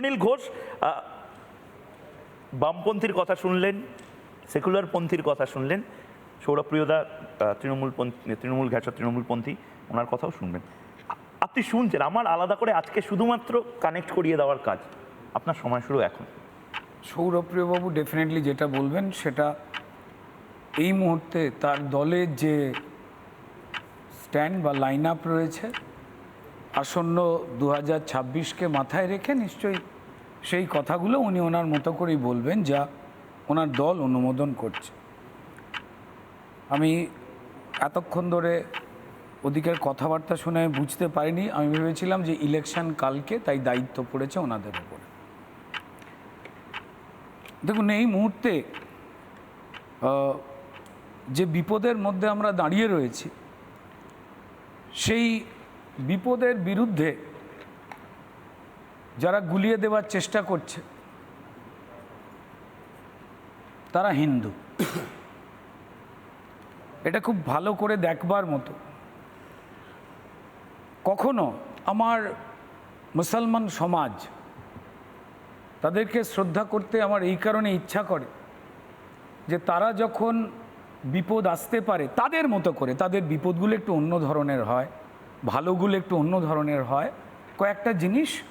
অনিল ঘোষ বামপন্থীর কথা শুনলেন সেকুলার পন্থীর কথা শুনলেন সৌরপ্রিয়দা আহ, তৃণমূল তৃণমূল ঘেঁষা তৃণমূলপন্থী ওনার কথাও শুনবেন। আপনি শুনছেন আমার আলাদা করে আজকে শুধুমাত্র কানেক্ট করিয়ে দেওয়ার কাজ। আপনার সময় শুরু এখন। সৌরপ্রিয়বাবু ডেফিনেটলি যেটা বলবেন সেটা এই মুহূর্তে তার দলের যে স্ট্যান্ড বা লাইন আপ রয়েছে আসন্ন দু হাজার ছাব্বিশকে মাথায় রেখে নিশ্চয়ই সেই কথাগুলো উনি ওনার মতো করেই বলবেন যা ওনার দল অনুমোদন করছে। আমি এতক্ষণ ধরে ওদিকের কথাবার্তা শুনে আমি বুঝতে পারিনি। আমি ভেবেছিলাম যে ইলেকশন কালকে, তাই দায়িত্ব পড়েছে ওনাদের উপরে। দেখুন, এই মুহূর্তে যে বিপদের মধ্যে আমরা দাঁড়িয়ে রয়েছি, সেই বিপদের বিরুদ্ধে যারা গুলিয়ে দেওয়ার চেষ্টা করছে, তারা হিন্দু। এটা খুব ভালো করে দেখবার মতো। কখনো আমার মুসলমান সমাজ তাদেরকে শ্রদ্ধা করতে আমার এই কারণে ইচ্ছা করে যে তারা যখন বিপদ আসতে পারে, তাদের মতো করে, তাদের বিপদগুলো একটু অন্য ধরনের হয়। ভালোগুলো একটু অন্য ধরনের হয়। কয়েকটা জিনিস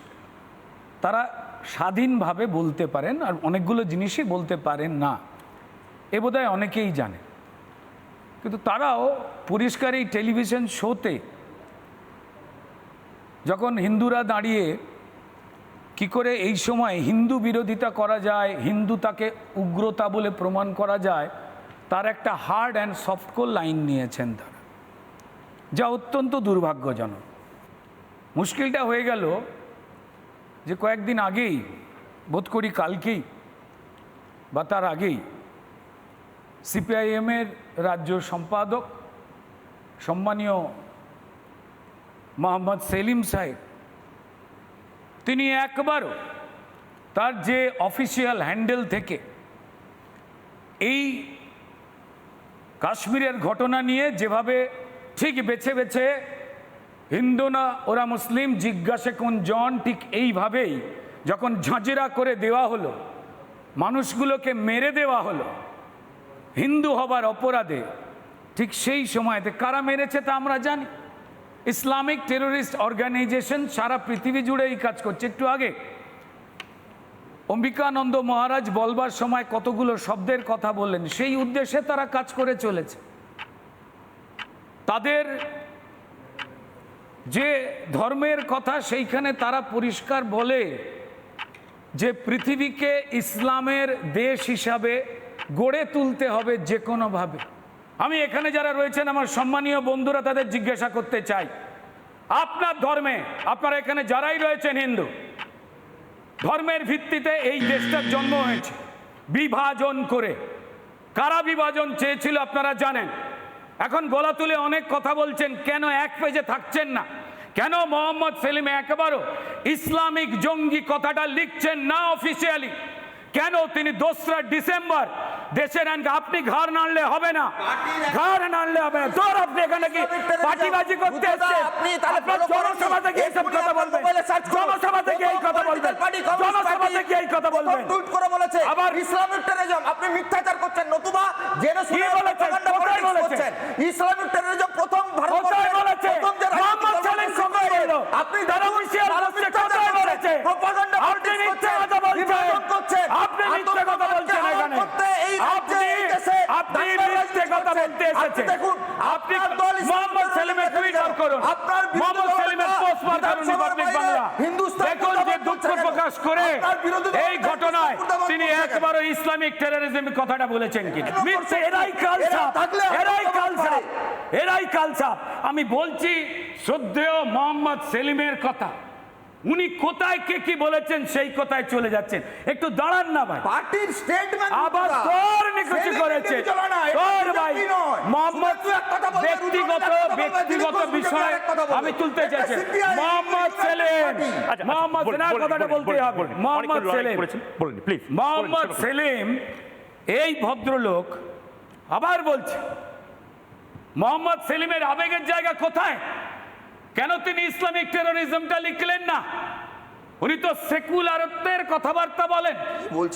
তারা স্বাধীনভাবে বলতে পারেন আর অনেকগুলো জিনিসই বলতে পারেন না। এ বোধহয় অনেকেই জানে। কিন্তু তারাও পরিষ্কার এই টেলিভিশন শোতে যখন হিন্দুরা দাঁড়িয়ে কি করে এই সময় হিন্দু বিরোধিতা করা যায়, হিন্দু তাকে উগ্রতা বলে প্রমাণ করা যায়, তার একটা হার্ড অ্যান্ড সফটকোর লাইন নিয়েছেন তারা। যা অত্যন্ত দুর্ভাগ্যজনক। মুশকিলটা হয়ে গেল যে কয়েকদিন আগেই, বোধ করি কালকেই বা তার আগেই, সিপিআইএমের রাজ্য সম্পাদক সম্মানীয় মোহাম্মদ সেলিম সাহেব, তিনি একবারও তার যে অফিসিয়াল হ্যান্ডেল থেকে এই কাশ্মীরের ঘটনা নিয়ে যেভাবে ঠিক বেছে বেছে হিন্দু না, ওরা মুসলিম, জিজ্ঞাসে কোন জন, ঠিক এইভাবেই যখন ঝাঁঝরা করে দেওয়া হলো, মানুষগুলোকে মেরে দেওয়া হলো, হিন্দু হবার অপরাধে, ঠিক সেই সময়তে কারা মেরেছে তা আমরা জানি। ইসলামিক টেরোরিস্ট অর্গানাইজেশন সারা পৃথিবী জুড়ে এই কাজ করছে। একটু আগে অম্বিকানন্দ মহারাজ বলবার সময় কতগুলো শব্দের কথা বললেন, সেই উদ্দেশ্যে তারা কাজ করে চলেছে। তাদের যে ধর্মের কথা সেইখানে তারা পরিষ্কার বলে যে পৃথিবীকে ইসলামের দেশ হিসাবে গড়ে তুলতে হবে যে কোনোভাবে। আমি এখানে যারা রয়েছেন, আমার সম্মানীয় বন্ধুরা তাদের জিজ্ঞাসা করতে চাই। আপনার ধর্মে, আপনারা এখানে যারাই রয়েছেন হিন্দু, ধর্মের ভিত্তিতে এই দেশটার জন্ম হয়েছে। বিভাজন করে। কারা বিভাজন চেয়েছিল আপনারা জানেন? এখন গলা তুলে অনেক কথা বলছেন, কেন এক পেজে থাকছেন না? কেন মোহাম্মদ সেলিম একবারও ইসলামিক জঙ্গি কথাটা লিখছেন না অফিসিয়ালি কেন তিনি দোসরা ডিসেম্বর দেশের আইনকে আপনি ঘর নাড়লে হবে না। ঘর নাড়লে হবে না। তোর আপনি এখানে কি পার্টিবাজি করতে এসেছেন? আপনি তাহলে। জনসভা থেকে এইসব কথা বলবেন। জনসভা থেকে এই কথা বলবেন। জনসভা থেকে এই কথা বলবেন। টুইট করে বলেছে আবার- ইসলামিক টেররিজম আপনি মিথ্যাচার করছেন নতুবা জেনে শুনে বলেছেন? ইসলামিক টেররিজম প্রথম কোথায় দেশে মিথ্যে কথা বলতে আপনি আপনি দল মোহাম্মদ সেলিমের terrorism করুন। আপনার মোহাম্মদ সেলিমের পোস্ট বার রিপাবলিক বাংলা। দেখুন যে দুঃখ প্রকাশ করে আপনার বিরোধী এই ঘটনায় তিনি একবারও ইসলামিক টেরোরিজম কথাটা বলেছেন কিনা? মিথ্যে এরাই কালসাপ এরাই কালসাপ এরাই কালসাপ আমি বলছি শ্রদ্ধেয় মোহাম্মদ সেলিমের কথা। উনি কোথায় কে কি বলেছেন সেই কোথায় চলে যাচ্ছেন? একটু দাঁড়ান না ভাই। পার্টির স্টেটমেন্ট আবার তোর নিকুচি করেছে। তোর ভাই মোহাম্মদ ব্যক্তিগত ব্যক্তিগত বিষয় আমি তুলতে চাইছি। মোহাম্মদ সেলিম। আচ্ছা, মোহাম্মদ বলুন, সেলিমের বলুন, কথাটা বলতে হবে। মোহাম্মদ সেলিম। বলুন প্লিজ মোহাম্মদ সেলিম এই ভদ্রলোক আবার বলছে মোহাম্মদ সেলিমের আবেগের জায়গা কোথায়? কেন তিনি ইসলামিক টেরোরিজমটা লিখলেন না? উনি তো সেকুলারত্বের কথাবার্তা বলেন।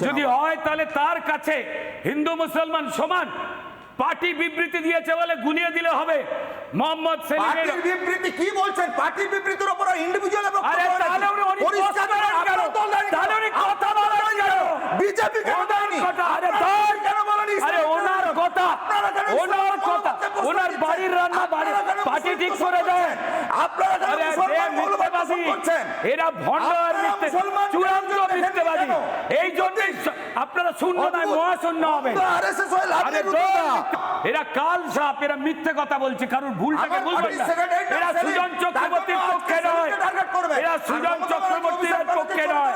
যদি হয় তাহলে তার কাছে হিন্দু মুসলমান সমান পার্টি বিবৃতি দিয়েছে বলে গুনিয়ে দিলে হবে। মোহাম্মদ সেলিমের বিবৃতি কি বলছেন? পার্টির বিবৃতির উপর ইন্ডিভিজুয়াল আরে তাহলে উনি পরিষ্কার কথা বলেন কেন? তাহলে উনি কথা বলেন কেন? বিজেপি কেন দেয়নি? আরে কেন বলেনি? আরে ওনার কথা ওনার কথা ওনার বাড়ির রান্না বাড়ি পার্টি ঠিক করে? আপনারা কেন আরে করছেন। এরা ভণ্ড আর চূড়ান্ত মিথ্যেবাদী। এই জন্যই আপনারা শূন্য নয় মহাশূন্য। এরা কাল সাপ এরা মিথ্যে কথা বলছে ভুলটাকে বুঝবেন এরা সুজন চক্রবর্তীর পক্ষে নয়। এরা সুজন চক্রবর্তীর পক্ষে নয়।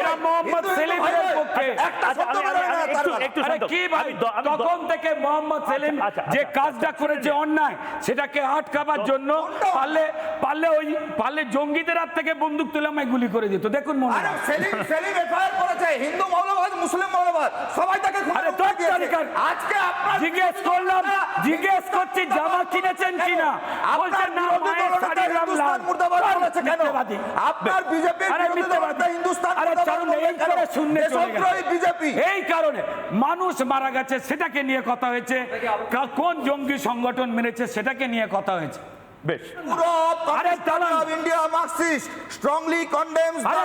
এরা মোহাম্মদ সেলিমের পক্ষে। আচ্ছা। কি ভাই তখন থেকে মোহাম্মদ সেলিম আচ্ছা, আচ্ছা, যে আচ্ছা, কাজটা আচ্ছা, করেছে অন্যায় সেটাকে আটকাবার জন্য পারলে পারলে ওই পারলে জঙ্গিদের হাত থেকে বন্দুক তুলে আমায় গুলি করে দিত। দেখুন মনে আরে সেলিম সেলিম এফআইআর করেছে হিন্দু মৌলবাদ মুসলিম মৌলবাদ সবাই তাকে আরে তোর। আজকে আপনার জিজ্ঞেস করলাম জিজ্ঞেস করছি জামা কিনেছেন কিনা? বলছেন না মায়ের রামলাল। মুর্দাবাদ বলেছে কেন? আপনার বিজেপি আরে মিথ্যেবাদী। হিন্দুস্তান আরে মুর্দাবাদ এই করে শূন্যে চলে গেছে। বিজেপি। এই কারণে মানুষ মারা গেছে সেটাকে নিয়ে কথা হয়েছে। কোন জঙ্গি সংগঠন মেরেছে সেটাকে নিয়ে কথা হয়েছে। বেশ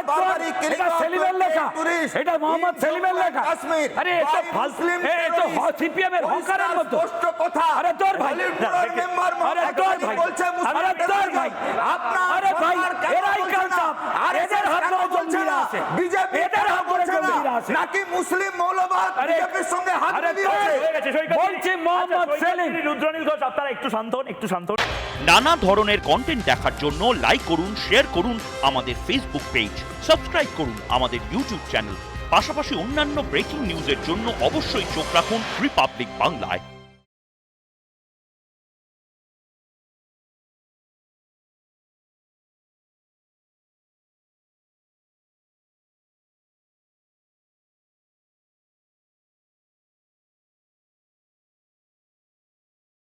barbaric killing এটা of সেলিমের 28 লেখা tourists এটা মোহাম্মদ সেলিমের লেখা Kashmir আরে এটা Muslim এ, তো. সিপিএম এর হকারের পরিষ্কার মতো স্পষ্ট কথা আরে তোর ভাই। আরে তোর ভাই। মুসলিম আরে তোর terrorism। ভাই। আপনার আরে ভাই, সরকার কেন এরাই বলছে না? কালচাপ। RSS এদের হাত কেন ধরে বলছে জঙ্গিরা না? আছে। বিজেপি এদের কেন হাত ধরে নাকি মুসলিম মৌলবাদ বিজেপির সঙ্গে হাত বলছি আচ্ছা, মোহাম্মদ সেলিম। রুদ্রনীল ঘোষ আপনারা একটু শান্ত হন একটু শান্ত হন। নানা ধরনের কন্টেন্ট দেখার জন্য লাইক করুন শেয়ার করুন আমাদের ফেসবুক পেজ সাবস্ক্রাইব করুন আমাদের ইউটিউব চ্যানেল পাশাপাশি অন্যান্য ব্রেকিং নিউজের জন্য অবশ্যই চোখ রাখুন রিপাবলিক বাংলায়